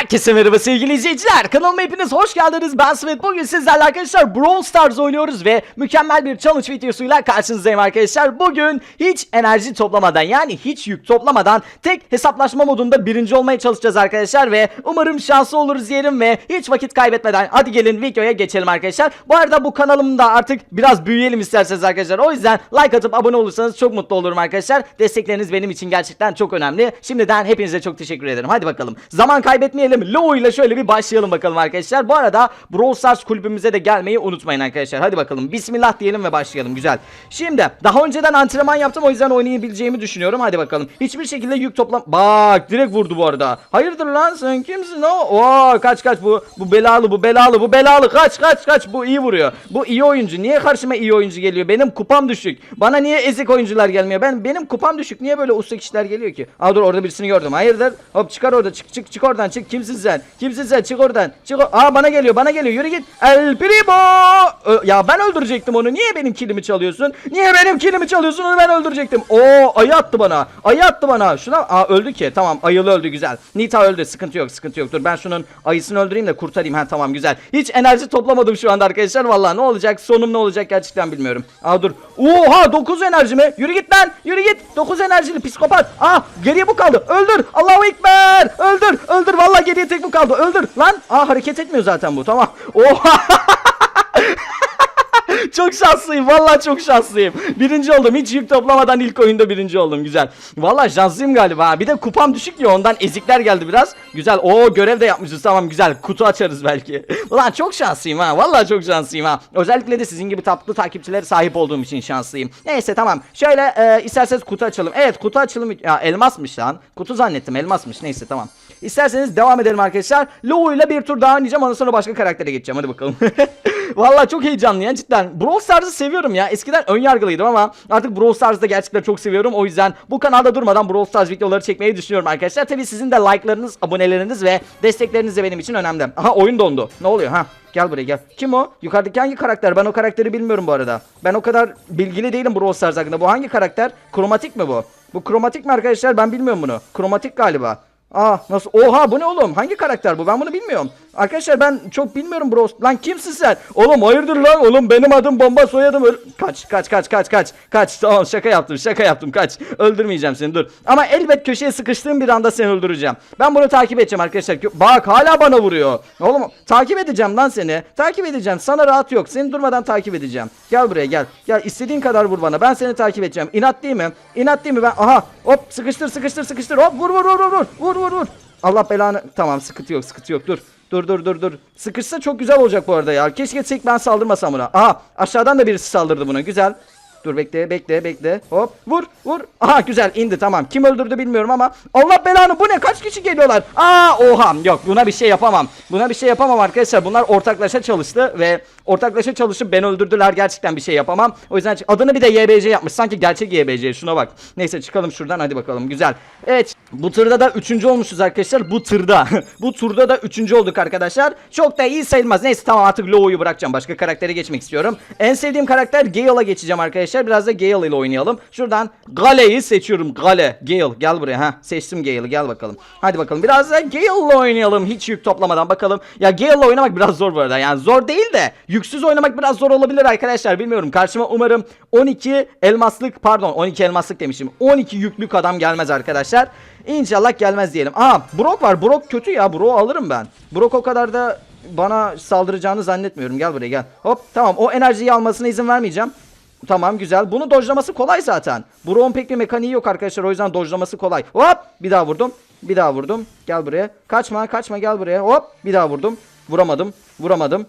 Herkese merhaba sevgili izleyiciler. Kanalıma hepiniz hoş geldiniz. Ben Svet. Bugün sizlerle arkadaşlar Brawl Stars oynuyoruz ve mükemmel bir challenge videosuyla karşınızdayım arkadaşlar. Bugün hiç enerji toplamadan yani hiç yük toplamadan tek hesaplaşma modunda birinci olmaya çalışacağız arkadaşlar ve umarım şanslı oluruz diyelim ve hiç vakit kaybetmeden hadi gelin videoya geçelim arkadaşlar. Bu arada bu kanalımda artık biraz büyüyelim isterseniz arkadaşlar. O yüzden like atıp abone olursanız çok mutlu olurum arkadaşlar. Destekleriniz benim için gerçekten çok önemli. Şimdiden hepinize çok teşekkür ederim. Hadi bakalım. Zaman kaybetmeyelim. Low ile şöyle bir başlayalım bakalım arkadaşlar. Bu arada Brawl Stars kulübümüze de gelmeyi unutmayın arkadaşlar. Hadi bakalım. Bismillah diyelim ve başlayalım. Güzel. Şimdi daha önceden antrenman yaptım. O yüzden oynayabileceğimi düşünüyorum. Hadi bakalım. Hiçbir şekilde yük toplam... Bak direkt vurdu bu arada. Hayırdır lan sen kimsin o? Oo kaç kaç bu. Bu belalı bu belalı bu belalı. Kaç kaç kaç. Bu iyi vuruyor. Bu iyi oyuncu. Niye karşıma iyi oyuncu geliyor? Benim kupam düşük. Bana niye ezik oyuncular gelmiyor? Ben benim kupam düşük. Niye böyle usta kişiler geliyor ki? Aa dur orada birisini gördüm. Hayırdır? Hop çıkar orada. Çık çık çık oradan. Çık. Kimsin sen? Kimsin sen? Çık oradan. Çık. Aa bana geliyor. Bana geliyor. Yürü git. El Primo. Ya ben öldürecektim onu. Niye benim kilimi çalıyorsun? Niye benim kilimi çalıyorsun? Onu ben öldürecektim. Oo ayı attı bana. Ayı attı bana. Şuna Aa öldü ki. Tamam ayılı öldü güzel. Nita öldü. Sıkıntı yok. Sıkıntı yok. Dur ben şunun ayısını öldüreyim de kurtarayım. Ha tamam güzel. Hiç enerji toplamadım şu anda arkadaşlar. Vallahi ne olacak? Sonum ne olacak gerçekten bilmiyorum. Aa dur. Oha 9 enerji mi? Yürü git lan. Yürü git. 9 enerjili psikopat. Aa geriye bu kaldı. Öldür. Allahu ekber. Öldür. Öldür. Vallahi geriye tek bu kaldı. Öldür. Lan. Aa hareket etmiyor zaten bu. Tamam. Oha. çok şanslıyım. Vallahi çok şanslıyım. Birinci oldum. Hiç yük toplamadan ilk oyunda birinci oldum. Güzel. Vallahi şanslıyım galiba. Bir de kupam düşük ya ondan ezikler geldi biraz. Güzel. Oo görev de yapmışız. Tamam güzel. Kutu açarız belki. Ulan çok şanslıyım ha. Vallahi çok şanslıyım ha. Özellikle de sizin gibi tatlı takipçilere sahip olduğum için şanslıyım. Neyse tamam. Şöyle e, isterseniz kutu açalım. Evet kutu açalım. Ya elmasmış lan. Kutu zannettim elmasmış. Neyse tamam. İsterseniz devam edelim arkadaşlar. Lou ile bir tur daha oynayacağım. Ondan sonra başka karaktere geçeceğim. Hadi bakalım. Vallahi çok heyecanlı ya cidden. Brawl Stars'ı seviyorum ya. Eskiden ön yargılıydım ama artık Brawl Stars'ı da gerçekten çok seviyorum. O yüzden bu kanalda durmadan Brawl Stars videoları çekmeyi düşünüyorum arkadaşlar. Tabii sizin de like'larınız, aboneleriniz ve destekleriniz de benim için önemli. Aha oyun dondu. Ne oluyor ha? Gel buraya gel. Kim o? Yukarıdaki hangi karakter? Ben o karakteri bilmiyorum bu arada. Ben o kadar bilgili değilim Brawl Stars hakkında. Bu hangi karakter? Kromatik mi bu? Bu kromatik mi arkadaşlar? Ben bilmiyorum bunu. Kromatik galiba. Aa nasıl? Oha bu ne oğlum? Hangi karakter bu? Ben bunu bilmiyorum. Arkadaşlar ben çok bilmiyorum bro. Lan kimsin sen? Oğlum hayırdır lan? Oğlum benim adım bomba soyadım. Öl kaç kaç kaç kaç kaç. Kaç tamam şaka yaptım şaka yaptım kaç. Öldürmeyeceğim seni dur. Ama elbet köşeye sıkıştığım bir anda seni öldüreceğim. Ben bunu takip edeceğim arkadaşlar. Bak hala bana vuruyor. Oğlum takip edeceğim lan seni. Takip edeceğim. Sana rahat yok. Seni durmadan takip edeceğim. Gel buraya gel. Gel istediğin kadar vur bana. Ben seni takip edeceğim. İnat değil mi? İnat değil mi? Ben aha hop sıkıştır sıkıştır sıkıştır. Hop vur vur vur vur vur. Vur vur. Allah belanı. Tamam sıkıntı yok sıkıntı yok dur. Dur dur dur dur. Sıkışsa çok güzel olacak bu arada ya. Keşke tek ben saldırmasam buna. Aha aşağıdan da birisi saldırdı buna. Güzel. Dur bekle bekle bekle. Hop vur vur. Aha güzel indi tamam. Kim öldürdü bilmiyorum ama. Allah belanı bu ne? Kaç kişi geliyorlar? Aa oha yok buna bir şey yapamam. Buna bir şey yapamam arkadaşlar. Bunlar ortaklaşa çalıştı ve ortaklaşa çalışıp beni öldürdüler. Gerçekten bir şey yapamam. O yüzden adını bir de YBC yapmış. Sanki gerçek YBC. Şuna bak. Neyse çıkalım şuradan hadi bakalım. Güzel. Evet bu tırda da üçüncü olmuşuz arkadaşlar. Bu tırda. bu turda da üçüncü olduk arkadaşlar. Çok da iyi sayılmaz. Neyse tamam artık Low'yu bırakacağım. Başka karaktere geçmek istiyorum. En sevdiğim karakter Gale'a geçeceğim arkadaşlar. Biraz da Gale ile oynayalım. Şuradan Gale'yi seçiyorum. Gale. Gale gel buraya. ha. Seçtim Gale'ı gel bakalım. Hadi bakalım. Biraz da Gale ile oynayalım. Hiç yük toplamadan bakalım. Ya Gale ile oynamak biraz zor bu arada. Yani zor değil de yüksüz oynamak biraz zor olabilir arkadaşlar. Bilmiyorum. Karşıma umarım 12 elmaslık pardon 12 elmaslık demişim. 12 yüklük adam gelmez arkadaşlar. İnşallah gelmez diyelim. Aa Brock var. Brock kötü ya. Brock'u alırım ben. Brock o kadar da bana saldıracağını zannetmiyorum. Gel buraya gel. Hop tamam o enerjiyi almasına izin vermeyeceğim. Tamam güzel. Bunu dojlaması kolay zaten. Brock'un pek bir mekaniği yok arkadaşlar. O yüzden dojlaması kolay. Hop bir daha vurdum. Bir daha vurdum. Gel buraya. Kaçma kaçma gel buraya. Hop bir daha vurdum. Vuramadım. Vuramadım.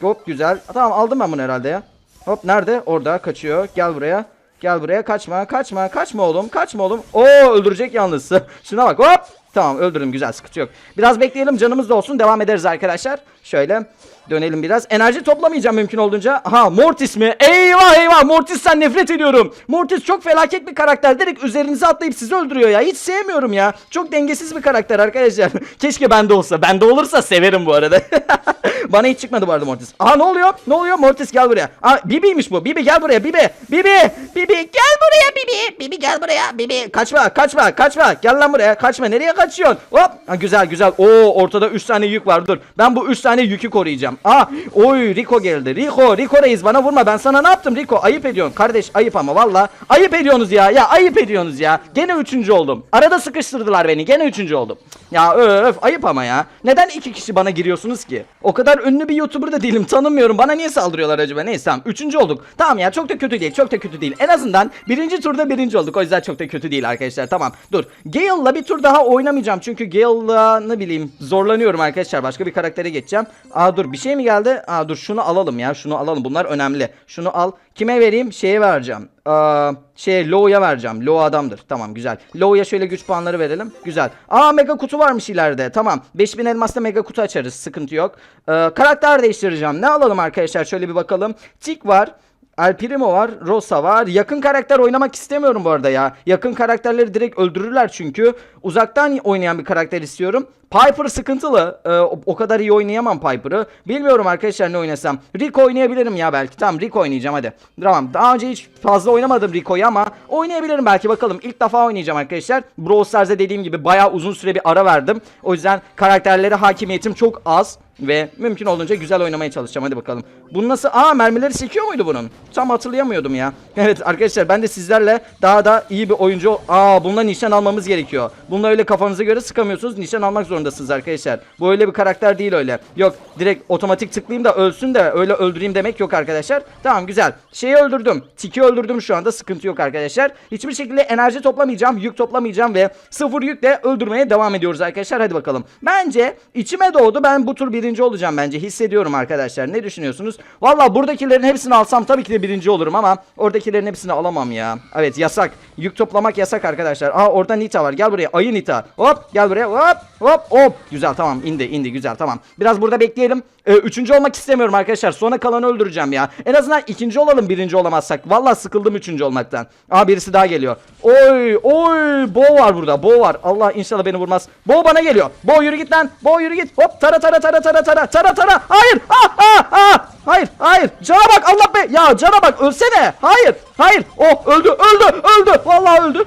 Hop güzel. Tamam aldım ben bunu herhalde ya. Hop nerede? Orada kaçıyor. Gel buraya. Gel buraya kaçma kaçma kaçma oğlum kaçma oğlum. Oo öldürecek yalnız. Şuna bak hop. Tamam öldürdüm güzel sıkıntı yok. Biraz bekleyelim canımız da olsun devam ederiz arkadaşlar. Şöyle dönelim biraz. Enerji toplamayacağım mümkün olduğunca. Ha Mortis mi? Eyvah eyvah Mortis'ten nefret ediyorum. Mortis çok felaket bir karakter. Direkt üzerinize atlayıp sizi öldürüyor ya. Hiç sevmiyorum ya. Çok dengesiz bir karakter arkadaşlar. Keşke bende olsa. Bende olursa severim bu arada. Bana hiç çıkmadı bu arada Mortis. Aa ne oluyor? Ne oluyor? Mortis gel buraya. Aa Bibi'ymiş bu. Bibi gel buraya. Bibi. Bibi. Bibi gel buraya Bibi. Bibi gel buraya. Bibi. Kaçma kaçma kaçma. Gel lan buraya. Kaçma. Nereye kaçıyorsun? Hop. Ha, güzel güzel. Oo ortada 3 tane yük var. Dur. Ben bu 3 tane yükü koruyacağım. Aa oy Rico geldi. Rico. Rico reis bana vurma. Ben sana ne yaptım Rico? Ayıp ediyorsun. Kardeş ayıp ama valla. Ayıp ediyorsunuz ya. Ya ayıp ediyorsunuz ya. Gene 3. oldum. Arada sıkıştırdılar beni. Gene 3. oldum. Ya öf ayıp ama ya. Neden iki kişi bana giriyorsunuz ki? O kadar ünlü bir YouTuber da değilim. Tanımıyorum. Bana niye saldırıyorlar acaba? Neyse tamam. Üçüncü olduk. Tamam ya çok da kötü değil. Çok da kötü değil. En azından birinci turda birinci olduk. O yüzden çok da kötü değil arkadaşlar. Tamam. Dur. Gale'la bir tur daha oynamayacağım. Çünkü Gale'la ne bileyim zorlanıyorum arkadaşlar. Başka bir karaktere geçeceğim. Aa dur bir şey mi geldi? Aa dur şunu alalım ya. Şunu alalım. Bunlar önemli. Şunu al. Kime vereyim? Şeye vereceğim. Aa, şey Low'ya vereceğim. Low adamdır. Tamam güzel. Low'ya şöyle güç puanları verelim. Güzel. Aa mega kutu varmış ileride. Tamam. 5000 elmasla mega kutu açarız. Sıkıntı yok. Ee, karakter değiştireceğim. Ne alalım arkadaşlar? Şöyle bir bakalım. Tik var. El Primo var, Rosa var. Yakın karakter oynamak istemiyorum bu arada ya. Yakın karakterleri direkt öldürürler çünkü. Uzaktan oynayan bir karakter istiyorum. Piper sıkıntılı. Ee, o, kadar iyi oynayamam Piper'ı. Bilmiyorum arkadaşlar ne oynasam. Rico oynayabilirim ya belki. Tamam Rico oynayacağım hadi. Tamam. Daha önce hiç fazla oynamadım Rico'yu ama oynayabilirim belki bakalım. İlk defa oynayacağım arkadaşlar. Brawl Stars'da dediğim gibi bayağı uzun süre bir ara verdim. O yüzden karakterlere hakimiyetim çok az. Ve mümkün olduğunca güzel oynamaya çalışacağım. Hadi bakalım. Bunu nasıl... Aa mermileri sekiyor muydu bunun? Tam hatırlayamıyordum ya. Evet arkadaşlar ben de sizlerle daha da iyi bir oyuncu... Aa bununla nişan almamız gerekiyor. Bununla öyle kafanıza göre sıkamıyorsunuz. Nişan almak zorundasınız arkadaşlar. Bu öyle bir karakter değil öyle. Yok direkt otomatik tıklayayım da ölsün de öyle öldüreyim demek yok arkadaşlar. Tamam güzel. Şeyi öldürdüm. Tiki öldürdüm şu anda. Sıkıntı yok arkadaşlar. Hiçbir şekilde enerji toplamayacağım. Yük toplamayacağım ve sıfır yükle öldürmeye devam ediyoruz arkadaşlar. Hadi bakalım. Bence içime doğdu. Ben bu tur birinci olacağım bence. Hissediyorum arkadaşlar. Ne düşünüyorsunuz? Valla buradakilerin hepsini alsam tabii ki de birinci olurum ama oradakilerin hepsini alamam ya. Evet yasak. Yük toplamak yasak arkadaşlar. Aa orada Nita var. Gel buraya. Ayı Nita. Hop gel buraya. Hop hop hop. Güzel tamam indi indi güzel tamam. Biraz burada bekleyelim. Ee, üçüncü olmak istemiyorum arkadaşlar. Sonra kalanı öldüreceğim ya. En azından ikinci olalım birinci olamazsak. Valla sıkıldım üçüncü olmaktan. Aa birisi daha geliyor. Oy oy. Bo var burada. Bo var. Allah inşallah beni vurmaz. Bo bana geliyor. Bo yürü git lan. Bo yürü git. Hop tara tara tara tara tara tara tara. Hayır. Ah ah ah. Hayır hayır. Cana bak Allah be. Ya cana bak ölsene. Hayır. Hayır. Oh öldü öldü öldü. Vallahi öldü.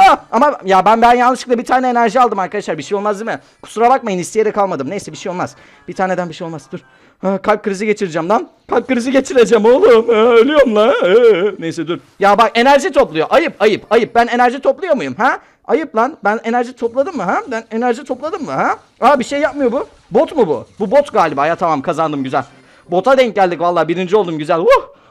Ah. Ama ya ben ben yanlışlıkla bir tane enerji aldım arkadaşlar. Bir şey olmaz değil mi? Kusura bakmayın isteyerek almadım. Neyse bir şey olmaz. Bir taneden bir şey olmaz. Dur. Kalp krizi geçireceğim lan. Kalp krizi geçireceğim oğlum. Ha, ölüyorum la. Ha, Neyse dur. Ya bak enerji topluyor. Ayıp ayıp ayıp. Ben enerji topluyor muyum ha? Ayıp lan. Ben enerji topladım mı ha? Ben enerji topladım mı ha? Aa bir şey yapmıyor bu. Bot mu bu? Bu bot galiba ya tamam kazandım güzel. Bota denk geldik vallahi birinci oldum güzel. Uh!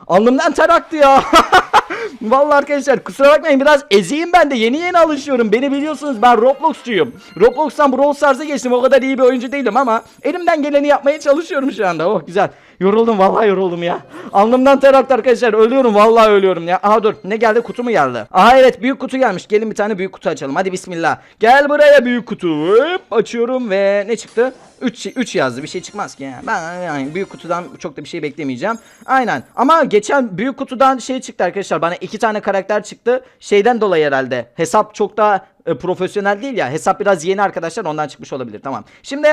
Alnımdan ter aktı ya. Vallahi arkadaşlar kusura bakmayın biraz eziyim ben de yeni yeni alışıyorum. Beni biliyorsunuz ben Roblox'cuyum. Roblox'tan Brawl Stars'a geçtim o kadar iyi bir oyuncu değilim ama elimden geleni yapmaya çalışıyorum şu anda. Oh güzel. Yoruldum vallahi yoruldum ya. Alnımdan ter aktı arkadaşlar. Ölüyorum vallahi ölüyorum ya. Aha dur. Ne geldi? Kutu mu geldi? Aha evet büyük kutu gelmiş. Gelin bir tane büyük kutu açalım. Hadi bismillah. Gel buraya büyük kutu. Hop, açıyorum ve ne çıktı? 3 3 yazdı. Bir şey çıkmaz ki ya. Ben yani büyük kutudan çok da bir şey beklemeyeceğim. Aynen. Ama geçen büyük kutudan şey çıktı arkadaşlar. Bana iki tane karakter çıktı. Şeyden dolayı herhalde. Hesap çok daha e, profesyonel değil ya. Hesap biraz yeni arkadaşlar ondan çıkmış olabilir. Tamam. Şimdi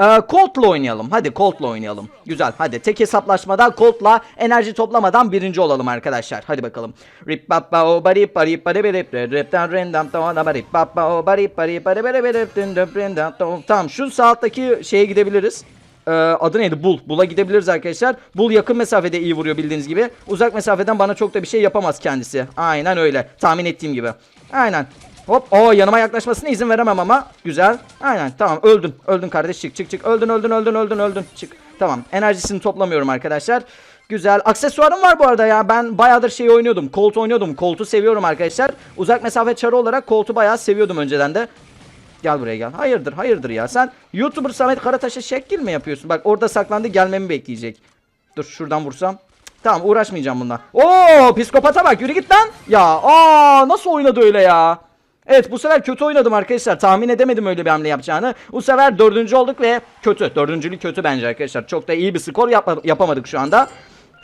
e, Colt'la oynayalım. Hadi Colt'la oynayalım. Güzel. Hadi tek hesaplaşmada Colt'la enerji toplamadan birinci olalım arkadaşlar. Hadi bakalım. Rip bappa o bari pari bari repten random tamam bari bappa o bari pari bari repten random tamam. Şu sağ alttaki şeye gidebiliriz. Ee, adı neydi? Bull. Bull'a gidebiliriz arkadaşlar. Bull yakın mesafede iyi vuruyor bildiğiniz gibi. Uzak mesafeden bana çok da bir şey yapamaz kendisi. Aynen öyle. Tahmin ettiğim gibi. Aynen. Hop. Oo yanıma yaklaşmasına izin veremem ama. Güzel. Aynen. Tamam öldün. Öldün kardeş. Çık çık çık. Öldün öldün öldün öldün öldün. Çık. Tamam. Enerjisini toplamıyorum arkadaşlar. Güzel. Aksesuarım var bu arada ya. Ben bayağıdır şey oynuyordum. Colt oynuyordum. Colt'u seviyorum arkadaşlar. Uzak mesafe çarı olarak Colt'u bayağı seviyordum önceden de. Gel buraya gel. Hayırdır hayırdır ya. Sen YouTuber Samet Karataş'a şekil mi yapıyorsun? Bak orada saklandı gelmemi bekleyecek. Dur şuradan vursam. Tamam uğraşmayacağım bununla. Oo psikopata bak yürü git lan. Ya aa nasıl oynadı öyle ya. Evet bu sefer kötü oynadım arkadaşlar. Tahmin edemedim öyle bir hamle yapacağını. Bu sefer dördüncü olduk ve kötü. Dördüncülük kötü bence arkadaşlar. Çok da iyi bir skor yapma- yapamadık şu anda.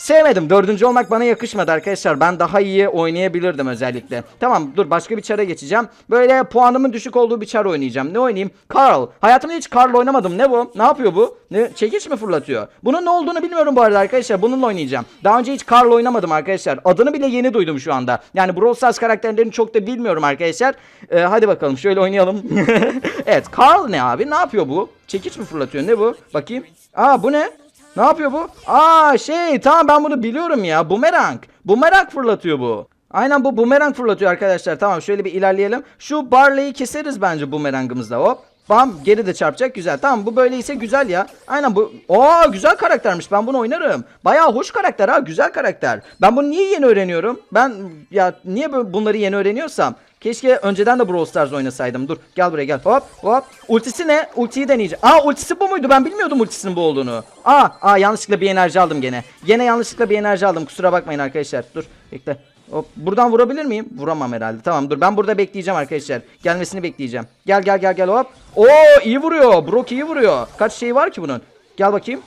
Sevmedim. Dördüncü olmak bana yakışmadı arkadaşlar. Ben daha iyi oynayabilirdim özellikle. Tamam dur başka bir çara geçeceğim. Böyle puanımın düşük olduğu bir çar oynayacağım. Ne oynayayım? Carl. Hayatımda hiç Carl oynamadım. Ne bu? Ne yapıyor bu? Ne? Çekiç mi fırlatıyor? Bunun ne olduğunu bilmiyorum bu arada arkadaşlar. Bununla oynayacağım. Daha önce hiç Carl oynamadım arkadaşlar. Adını bile yeni duydum şu anda. Yani Brawl Stars karakterlerini çok da bilmiyorum arkadaşlar. Ee, hadi bakalım şöyle oynayalım. evet Carl ne abi? Ne yapıyor bu? Çekiç mi fırlatıyor? Ne bu? Bakayım. Aa bu ne? Ne yapıyor bu? Aa şey tamam ben bunu biliyorum ya. Bumerang. Bumerang fırlatıyor bu. Aynen bu bumerang fırlatıyor arkadaşlar. Tamam şöyle bir ilerleyelim. Şu Barley'i keseriz bence bumerangımızla. Hop. Bam geri de çarpacak güzel. Tamam bu böyleyse güzel ya. Aynen bu. Aa güzel karaktermiş. Ben bunu oynarım. Bayağı hoş karakter ha. Güzel karakter. Ben bunu niye yeni öğreniyorum? Ben ya niye bu- bunları yeni öğreniyorsam? Keşke önceden de Brawl Stars oynasaydım. Dur gel buraya gel. Hop hop. Ultisi ne? Ultiyi deneyeceğim. Aa ultisi bu muydu? Ben bilmiyordum ultisinin bu olduğunu. Aa, aa yanlışlıkla bir enerji aldım gene. Gene yanlışlıkla bir enerji aldım. Kusura bakmayın arkadaşlar. Dur bekle. Hop buradan vurabilir miyim? Vuramam herhalde. Tamam dur ben burada bekleyeceğim arkadaşlar. Gelmesini bekleyeceğim. Gel gel gel gel hop. Oo iyi vuruyor. Brock iyi vuruyor. Kaç şey var ki bunun? Gel bakayım.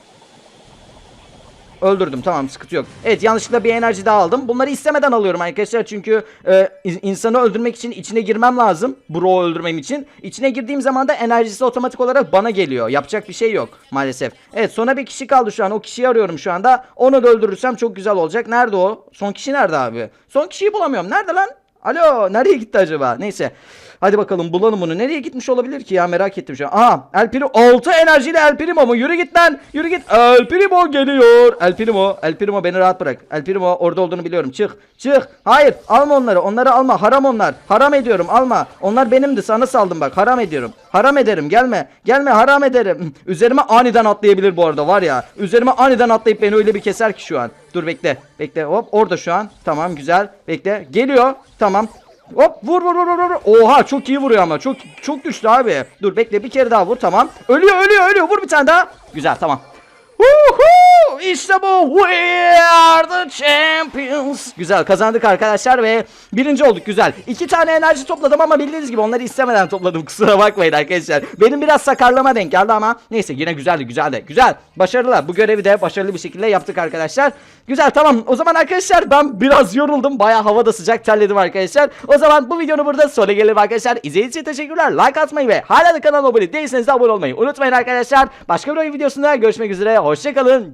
Öldürdüm tamam sıkıntı yok. Evet yanlışlıkla bir enerji daha aldım. Bunları istemeden alıyorum arkadaşlar çünkü e, in- insanı öldürmek için içine girmem lazım. Bro öldürmem için. İçine girdiğim zaman da enerjisi otomatik olarak bana geliyor. Yapacak bir şey yok maalesef. Evet sona bir kişi kaldı şu an. O kişiyi arıyorum şu anda. Onu da öldürürsem çok güzel olacak. Nerede o? Son kişi nerede abi? Son kişiyi bulamıyorum. Nerede lan? Alo nereye gitti acaba? Neyse. Hadi bakalım bulalım bunu. Nereye gitmiş olabilir ki ya merak ettim şu an. Aha El Primo 6 enerjiyle El Primo mu? Yürü git lan. Yürü git. El Primo geliyor. El Primo. Beni rahat bırak. El Primo orada olduğunu biliyorum. Çık. Çık. Hayır. Alma onları. Onları alma. Haram onlar. Haram ediyorum. Alma. Onlar benimdi. Sana saldım bak. Haram ediyorum. Haram ederim. Gelme. Gelme. Haram ederim. Üzerime aniden atlayabilir bu arada var ya. Üzerime aniden atlayıp beni öyle bir keser ki şu an. Dur bekle. Bekle. Hop orada şu an. Tamam güzel. Bekle. Geliyor. Tamam. Hop vur vur vur vur. Oha çok iyi vuruyor ama. Çok çok güçlü abi. Dur bekle bir kere daha vur tamam. Ölüyor ölüyor ölüyor. Vur bir tane daha. Güzel tamam. İşte bu. We are the champions. Güzel kazandık arkadaşlar ve birinci olduk güzel. İki tane enerji topladım ama bildiğiniz gibi onları istemeden topladım. Kusura bakmayın arkadaşlar. Benim biraz sakarlama denk geldi ama neyse yine güzeldi güzeldi. Güzel. Başarılı. Bu görevi de başarılı bir şekilde yaptık arkadaşlar. Güzel tamam. O zaman arkadaşlar ben biraz yoruldum. Baya havada sıcak terledim arkadaşlar. O zaman bu videonun burada sona gelelim arkadaşlar. İzlediğiniz için teşekkürler. Like atmayı ve hala da kanala abone değilseniz de abone olmayı unutmayın arkadaşlar. Başka bir oyun videosunda görüşmek üzere. Hoşçakalın.